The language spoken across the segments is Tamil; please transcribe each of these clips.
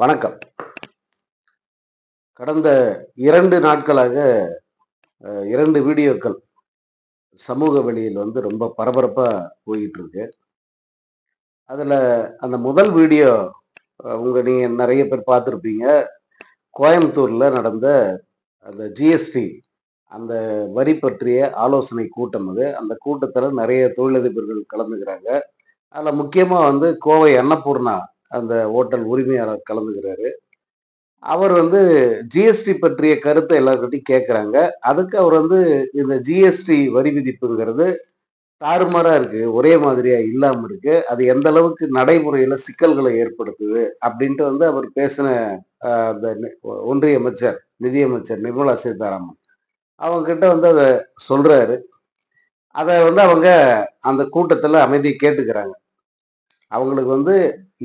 வணக்கம். கடந்த இரண்டு நாட்களாக இரண்டு வீடியோக்கள் சமூக வெளியில் வந்து ரொம்ப பரபரப்பா போயிட்டு இருக்கு அதுல அந்த முதல் வீடியோ உங்க நீங்க நிறைய பேர் பார்த்துருப்பீங்க. கோயம்புத்தூர்ல நடந்த அந்த ஜிஎஸ்டி அந்த வரி பற்றிய ஆலோசனை கூட்டம் அது. அந்த கூட்டத்தில் நிறைய தொழிலதிபர்கள் கலந்துக்கிறாங்க. அதில் முக்கியமாக வந்து கோவை அன்னபூர்ணா அந்த ஹோட்டல் உரிமையாளர் கலந்துக்கிறாரு. அவர் வந்து ஜிஎஸ்டி பற்றிய கருத்தை எல்லாருக்கிட்டையும் கேட்குறாங்க அதுக்கு அவர் வந்து இந்த ஜிஎஸ்டி வரி விதிப்புங்கிறது தாறுமாறாக இருக்குது ஒரே மாதிரியாக இல்லாமல் இருக்குது அது எந்த அளவுக்கு நடைமுறையில் சிக்கல்களை ஏற்படுத்துது அப்படின்ட்டு வந்து அவர் பேசின அந்த ஒன்றிய அமைச்சர் நிதியமைச்சர் நிர்மலா சீதாராமன் அவங்கக்கிட்ட வந்து அதை சொல்கிறாரு அதை வந்து அவங்க அந்த கூட்டத்தில் அமைதி கேட்டுக்கிறாங்க. அவங்களுக்கு வந்து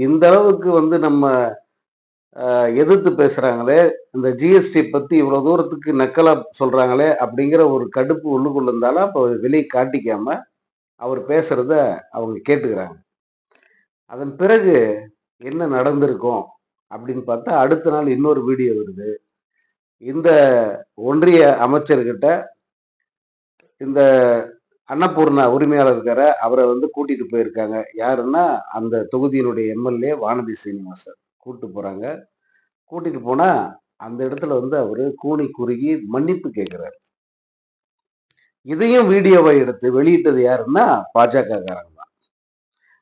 இந்த அளவுக்கு வந்து நம்ம எதிர்த்து பேசுறாங்களே இந்த ஜிஎஸ்டி பத்தி இவ்வளவு தூரத்துக்கு நக்கலா சொல்றாங்களே அப்படிங்கிற ஒரு கடுப்பு உள்ளுக்குள்ள இருந்தாலும் அப்போ வெளியே காட்டிக்காம அவர் பேசுறத அவங்க கேட்டுக்கிறாங்க. அதன் பிறகு என்ன நடந்திருக்கும் அப்படின்னு பார்த்தா அடுத்த நாள் இன்னொரு வீடியோ வருது. இந்த ஒன்றிய அமைச்சர்கிட்ட இந்த அன்னபூர்ணா உரிமையாளர் இருக்கார அவரை வந்து கூட்டிட்டு போயிருக்காங்க. யாருன்னா அந்த தொகுதியினுடைய எம்எல்ஏ வானதி சீனிவாசன். கூப்பிட்டு போறாங்க. கூட்டிட்டு போனா அந்த இடத்துல வந்து அவரு கூனி குறுகி மன்னிப்பு கேட்கிறார் இதையும் வீடியோவை எடுத்து வெளியிட்டது யாருன்னா பாஜகக்காரங்க தான்.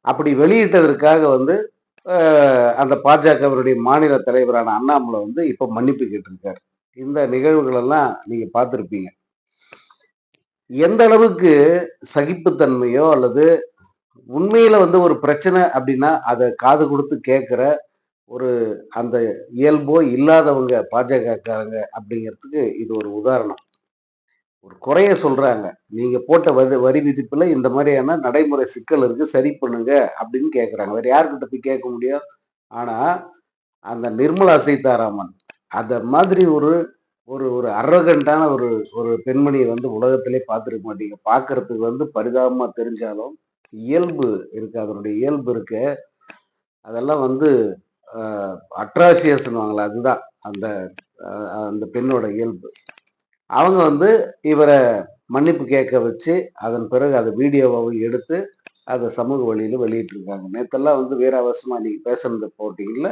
அப்படி வெளியிட்டதற்காக வந்து அந்த பாஜகவருடைய மாநில தலைவரான அண்ணாமலை வந்து இப்போ மன்னிப்பு கேட்டிருக்காரு. இந்த நிகழ்வுகள் எல்லாம் நீங்க பார்த்திருப்பீங்க. எந்த அளவுக்கு சகிப்புத்தன்மையோ அல்லது உண்மையில வந்து ஒரு பிரச்சனை அப்படின்னா அதை காது கொடுத்து கேட்குற ஒரு அந்த இயல்போ இல்லாதவங்க பாஜகக்காரங்க அப்படிங்கிறதுக்கு இது ஒரு உதாரணம். ஒரு குறைய சொல்றாங்க. நீங்க போட்ட வரி வரி விதிப்புல இந்த மாதிரியான நடைமுறை சிக்கல் இருக்கு சரி பண்ணுங்க அப்படின்னு கேட்குறாங்க. வேற யார்கிட்ட போய் கேட்க முடியும்? ஆனா அந்த நிர்மலா சீதாராமன் அந்த மாதிரி ஒரு ஒரு ஒரு அரகண்டான ஒரு ஒரு பெண்மணியை வந்து உலகத்திலே பார்த்துருக்க மாட்டீங்க. பார்க்கறதுக்கு வந்து பரிதாபமாக தெரிஞ்சாலும் இயல்பு இருக்கு. அதனுடைய இயல்பு இருக்கு. அதெல்லாம் வந்து அட்ராசியஸ்னுவாங்களே அதுதான். அந்த அந்த பெண்ணோட இயல்பு. அவங்க வந்து இவரை மன்னிப்பு கேட்க வச்சு அதன் பிறகு அதை வீடியோவாகவும் எடுத்து அதை சமூக வழியில் வெளியிட்டிருக்காங்க. நேற்றெல்லாம் வந்து வீராவசமாக நீங்கள் நீங்க பேசுனது போட்டிங்களில்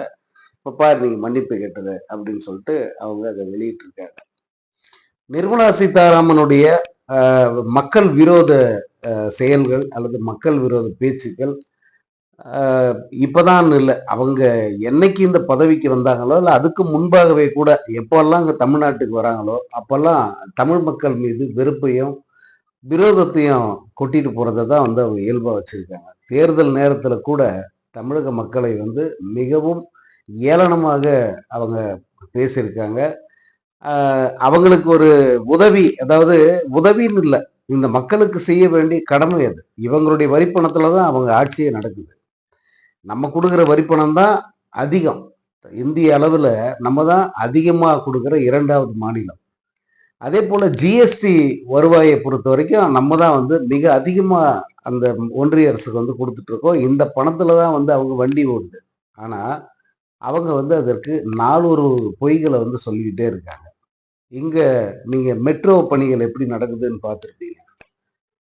இப்போ பாரு நீங்க மன்னிப்பு கேட்டது அப்படின்னு சொல்லிட்டு அவங்க அதை வெளியிட்டிருக்காங்க. நிர்மலா சீதாராமனுடைய மக்கள் விரோத செயல்கள் அல்லது மக்கள் விரோத பேச்சுக்கள் இப்போதான் இல்லை. அவங்க என்னைக்கு இந்த பதவிக்கு வந்தாங்களோ இல்லை அதுக்கு முன்பாகவே கூட எப்போல்லாம் அங்கே தமிழ்நாட்டுக்கு வராங்களோ அப்போல்லாம் தமிழ் மக்கள் மீது வெறுப்பையும் விரோதத்தையும் கொட்டிட்டு போகிறத தான் வந்து அவங்க இயல்பாக வச்சுருக்காங்க. தேர்தல் நேரத்தில் கூட தமிழக மக்களை வந்து மிகவும் ஏளனமாக அவங்க பேசியிருக்காங்க. அவங்களுக்கு ஒரு உதவி அதாவது உதவின்னு இல்லை. இந்த மக்களுக்கு செய்ய வேண்டிய கடமை அது. இவங்களுடைய வரிப்பணத்தில் தான் அவங்க ஆட்சியே நடக்குது. நம்ம கொடுக்குற வரிப்பணம் தான் அதிகம். இந்திய அளவில் நம்ம தான் அதிகமாக கொடுக்குற இரண்டாவது மாநிலம். அதே போல் ஜிஎஸ்டி வருவாயை பொறுத்த வரைக்கும் நம்ம தான் வந்து மிக அதிகமாக அந்த ஒன்றிய அரசுக்கு வந்து கொடுத்துட்ருக்கோம் இந்த பணத்தில் தான் வந்து அவங்க வண்டி ஓடுது. ஆனால் அவங்க வந்து அதற்கு நானூறு பொய்களை வந்து சொல்லிக்கிட்டே இருக்காங்க. இங்கே நீங்கள் மெட்ரோ பணிகள் எப்படி நடக்குதுன்னு பார்த்துருப்பீங்க.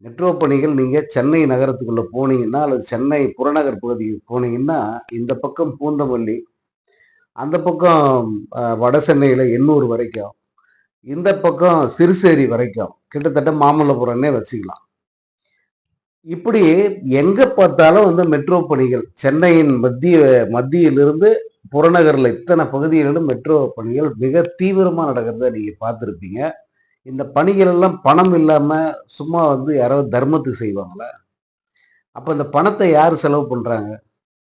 மெட்ரோ பணிகள் நீங்கள் சென்னை நகரத்துக்குள்ளே போனீங்கன்னா அல்லது சென்னை புறநகர் பகுதிக்கு போனீங்கன்னா இந்த பக்கம் பூந்தமல்லி அந்த பக்கம் வட சென்னையில் எண்ணூர் வரைக்கும் இந்த பக்கம் சிறுசேரி வரைக்கும் கிட்டத்தட்ட மாமல்லபுரம்னே வச்சுக்கலாம். இப்படி எங்கே பார்த்தாலும் வந்து மெட்ரோ பணிகள் சென்னையின் மத்திய மத்தியிலிருந்து புறநகரில் இத்தனை பகுதிகளிலும் மெட்ரோ பணிகள் மிக தீவிரமாக நடக்கிறத நீங்கள் பார்த்துருப்பீங்க. இந்த பணிகள் எல்லாம் பணம் இல்லாமல் சும்மா வந்து யாராவது தர்மத்துக்கு செய்வாங்களா? அப்போ இந்த பணத்தை யார் செலவு பண்ணுறாங்க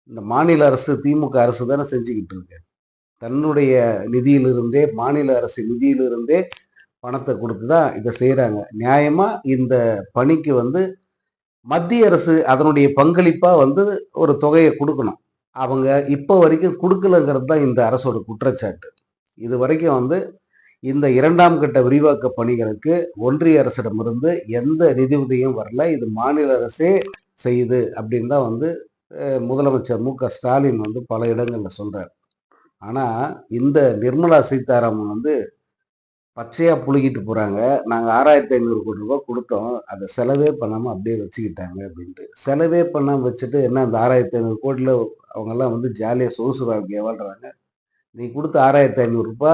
இந்த மாநில அரசு திமுக அரசு தானே செஞ்சுக்கிட்டு இருக்கு. தன்னுடைய நிதியிலிருந்தே மாநில அரசு நிதியிலிருந்தே பணத்தை கொடுத்து தான் இதை செய்கிறாங்க நியாயமாக இந்த பணிக்கு வந்து மத்திய அரசு அதனுடைய பங்களிப்பாக வந்து ஒரு தொகையை கொடுக்கணும். அவங்க இப்போ வரைக்கும் கொடுக்கலங்கிறது தான் இந்த அரசோட குற்றச்சாட்டு. இது வரைக்கும் வந்து இந்த இரண்டாம் கட்ட விரிவாக்க பணிகளுக்கு ஒன்றிய அரசிடமிருந்து எந்த நிதி உதவியும் வரல. இது மாநில அரசே செய்யுது அப்படின்னு தான் வந்து முதலமைச்சர் மு க ஸ்டாலின் வந்து பல இடங்களில் சொல்கிறார் ஆனால் இந்த நிர்மலா சீதாராமன் வந்து பச்சையாக புழுகிட்டு போகிறாங்க நாங்கள் ஆறாயிரத்தி ஐநூறு கோடி ரூபாய் கொடுத்தோம். அதை செலவே பண்ணாமல் அப்படியே வச்சுக்கிட்டாங்க அப்படின்ட்டு. செலவே பண்ணாமல் வச்சுட்டு என்ன அந்த ஆறாயிரத்தி ஐநூறு கோடியில் அவங்கெல்லாம் வந்து ஜாலியாக சொகுசு வாழ்க்கையை வாழ்கிறாங்க நீ கொடுத்த ஆறாயிரத்தி ஐநூறுரூபா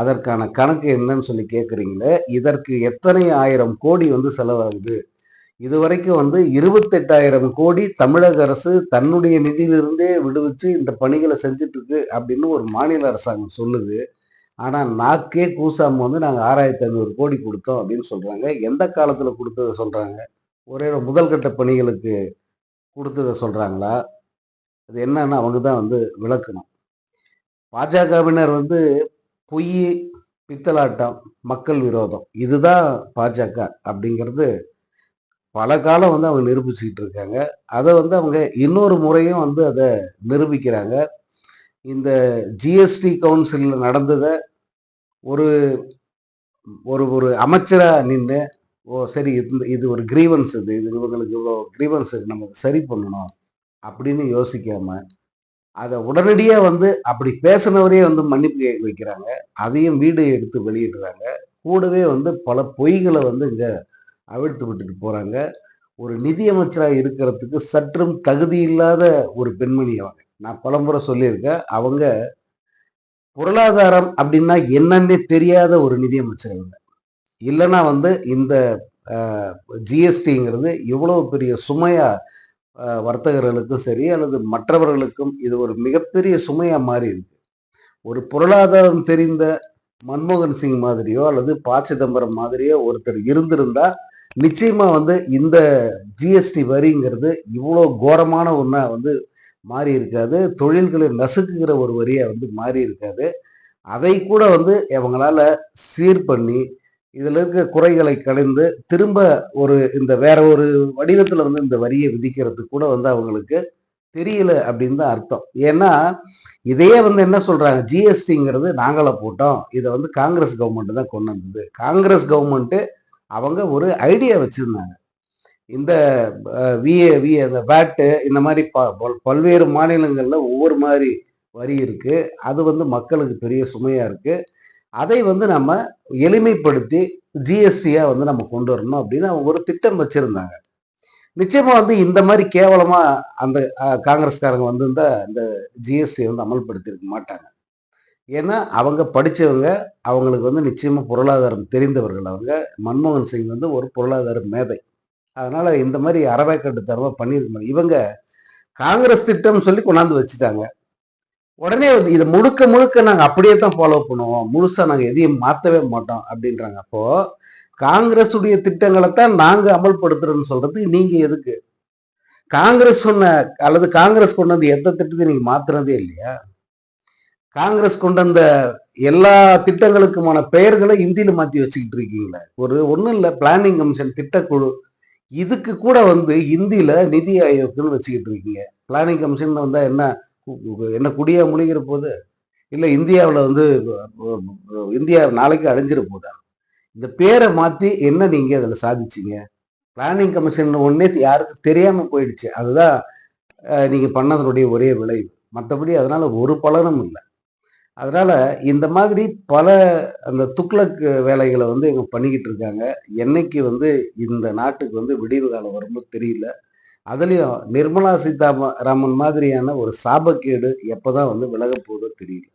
அதற்கான கணக்கு என்னன்னு சொல்லி கேட்குறீங்களே இதற்கு எத்தனை ஆயிரம் கோடி வந்து செலவாகுது? இது வரைக்கும் வந்து இருபத்தெட்டாயிரம் கோடி தமிழக அரசு தன்னுடைய நிதியிலிருந்தே விடுவிச்சு இந்த பணிகளை செஞ்சுட்டு இருக்கு அப்படின்னு ஒரு மாநில அரசாங்கம் சொல்லுது. ஆனால் நாக்கே கூசாம வந்து நாங்கள் ஆறாயிரத்தி ஐநூறு கோடி கொடுத்தோம் அப்படின்னு சொல்கிறாங்க எந்த காலத்தில் கொடுத்ததை சொல்கிறாங்க ஒரே ஒரு முதல் கட்ட பணிகளுக்கு கொடுத்ததை சொல்கிறாங்களா அது என்னன்னு அவங்க தான் வந்து விளக்கணும். பாஜகவினர் வந்து பொய் பித்தலாட்டம் மக்கள் விரோதம் இதுதான் பாஜக அப்படிங்கிறது பல காலம் வந்து அவங்க நிரூபிச்சுக்கிட்டு இருக்காங்க. அதை வந்து அவங்க இன்னொரு முறையும் வந்து அதை நிரூபிக்கிறாங்க. இந்த ஜிஎஸ்டி கவுன்சிலில் நடந்ததை ஒரு ஒரு ஒரு அமைச்சராக நின்று ஓ சரி இந்த இது ஒரு கிரீவன்ஸ் இது இது இவங்களுக்கு இவ்வளோ கிரீவன்ஸ் நம்ம சரி பண்ணணும். அப்படின்னு யோசிக்காம அதை உடனடியாக வந்து அப்படி பேசினவரே வந்து மன்னிப்பு கேட்க வைக்கிறாங்க. அதையும் வீடியோ எடுத்து வெளியிடுறாங்க. கூடவே வந்து பல பொய்களை வந்து இங்கே அவிழ்த்து விட்டுட்டு போகிறாங்க ஒரு நிதியமைச்சராக இருக்கிறதுக்கு சற்றும் தகுதி இல்லாத ஒரு பெண்மணி அவங்க நான் பலமுறை சொல்லியிருக்கேன். அவங்க பொருளாதாரம் அப்படின்னா என்னன்னே தெரியாத ஒரு நிதியமைச்சர் இவங்க. இல்லைன்னா வந்து இந்த ஜிஎஸ்டிங்கிறது இவ்வளோ பெரிய சுமையா வர்த்தகர்களுக்கும் சரி அல்லது மற்றவர்களுக்கும் இது ஒரு மிகப்பெரிய சுமையாக மாறி இருக்கு. ஒரு பொருளாதாரம் தெரிந்த மன்மோகன் சிங் மாதிரியோ அல்லது ப. சிதம்பரம் மாதிரியோ ஒருத்தர் இருந்திருந்தா நிச்சயமா வந்து இந்த ஜிஎஸ்டி வரிங்கிறது இவ்வளோ கோரமான ஒன்றா வந்து மாறி இருக்காது. தொழில்களை நசுக்குகிற ஒரு வரியாக வந்து மாறி இருக்காது. அதை கூட வந்து இவங்களால சீர் பண்ணி இதில் இருக்க குறைகளை கலைந்து திரும்ப ஒரு இந்த வேற ஒரு வடிவத்தில் வந்து இந்த வரியை விதிக்கிறதுக்கு கூட வந்து அவங்களுக்கு தெரியல அப்படின்னு தான் அர்த்தம். ஏன்னா இதையே வந்து என்ன சொல்கிறாங்க ஜிஎஸ்டிங்கிறது நாங்களே போட்டோம். இதை வந்து காங்கிரஸ் கவர்மெண்ட் தான் கொண்டு வந்தது. காங்கிரஸ் கவர்மெண்ட்டு அவங்க ஒரு ஐடியா வச்சுருந்தாங்க. இந்த விஏ வி அந்த பேட்டு இந்த மாதிரி ப- பல்- பல்வேறு மாநிலங்களில் ஒவ்வொரு மாதிரி வரி இருக்குது அது வந்து மக்களுக்கு பெரிய சுமையாக இருக்குது அதை வந்து நம்ம எளிமைப்படுத்தி ஜிஎஸ்டியாக வந்து நம்ம கொண்டு வரணும் அப்படின்னு அவங்க ஒரு திட்டம் வச்சுருந்தாங்க. நிச்சயமாக வந்து இந்த மாதிரி கேவலமாக அந்த காங்கிரஸ்காரங்க வந்து இந்த இந்த ஜிஎஸ்டி வந்து அமல்படுத்தியிருக்க மாட்டாங்க. ஏன்னா அவங்க படித்தவங்க அவங்களுக்கு வந்து நிச்சயமாக பொருளாதாரம் தெரிந்தவர்கள் அவங்க. மன்மோகன் சிங் வந்து ஒரு பொருளாதார மேதை. அதனால் இந்த மாதிரி அறவைக்கட்டு பண்ணியிருக்க மாட்டாங்க. இவங்க காங்கிரஸ் திட்டம் சொல்லி கொண்டாந்து வச்சுட்டாங்க. உடனே இதை முழுக்க முழுக்க நாங்க அப்படியே தான் ஃபாலோ பண்ணுவோம். முழுசா நாங்க எதையும் மாத்தவே மாட்டோம் அப்படின்றாங்க. அப்போ காங்கிரஸுடைய திட்டங்களை தான் நாங்க அமல்படுத்துறோம்னு சொல்றது நீங்க எதுக்கு? காங்கிரஸ் சொன்ன அல்லது காங்கிரஸ் கொண்டு வந்த எந்த திட்டத்தையும் நீங்க மாத்துறதே இல்லையா? காங்கிரஸ் கொண்டு வந்த எல்லா திட்டங்களுக்குமான பெயர்களை இந்தியில மாத்தி வச்சுக்கிட்டு இருக்கீங்களே. ஒரு ஒண்ணும் இல்ல பிளானிங் கமிஷன் திட்டக்குழு. இதுக்கு கூட வந்து இந்தியில நிதி ஆயோக்குன்னு வச்சுக்கிட்டு இருக்கீங்க. பிளானிங் கமிஷன் வந்தா என்ன என்ன குடியா முழுகிற போது இல்லை இந்தியாவில் வந்து இந்தியா நாளைக்கு அழிஞ்சிட போதா? இந்த பேரை மாற்றி என்ன நீங்கள் அதில் சாதிச்சீங்க? பிளானிங் கமிஷன் ஒன்றே யாருக்கு தெரியாமல் போயிடுச்சு. அதுதான் நீங்கள் பண்ணதனுடைய ஒரே விளைவு. மற்றபடி அதனால் ஒரு பலனும் இல்லை. அதனால் இந்த மாதிரி பல அந்த துக்ளக் வேலைகளை வந்து இவங்க பண்ணிக்கிட்டு இருக்காங்க. என்னைக்கு வந்து இந்த நாட்டுக்கு வந்து விடிவு காலம் வரும்போது தெரியல. அதுலேயும் நிர்மலா சீதாராமன் மாதிரியான ஒரு சாபக்கேடு எப்போ தான் வந்து விலக போதோ தெரியல.